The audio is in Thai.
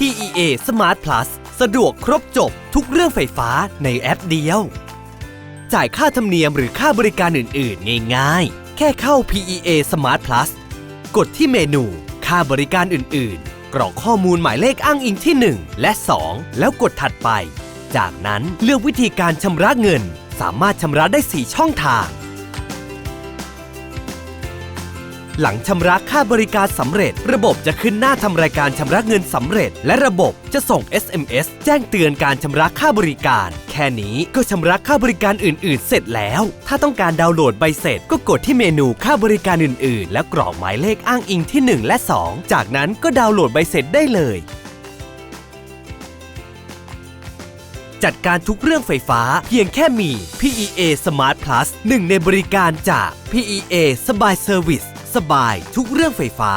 PEA Smart Plus สะดวกครบจบทุกเรื่องไฟฟ้าในแอปเดียว จ่ายค่าธรรมเนียมหรือค่าบริการอื่น ๆ ง่าย ๆ แค่เข้า PEA Smart Plus กดที่เมนู ค่าบริการอื่น ๆ กรอกข้อมูลหมายเลขอ้างอิงที่ 1 และ 2 แล้วกดถัดไป จากนั้นเลือกวิธีการชำระเงิน สามารถชำระได้ 4 ช่องทาง หลังชำระค่าบริการสำเร็จ ระบบจะขึ้นหน้าทำรายการชำระเงินสำเร็จ และระบบจะส่ง SMS แจ้งเตือนการชำระค่าบริการ แค่นี้ก็ชำระค่าบริการอื่น ๆ เสร็จแล้ว ถ้าต้องการดาวน์โหลดใบเสร็จ ก็กดที่เมนูค่าบริการอื่น ๆ แล้วกรอกหมายเลขอ้างอิงที่ 1 และ 2 จากนั้นก็ดาวน์โหลดใบเสร็จได้เลย จัดการทุกเรื่องไฟฟ้าเพียงแค่มี PEA Smart Plus หนึ่งในบริการจาก PEA สบายเซอร์วิส สบายทุกเรื่องไฟฟ้า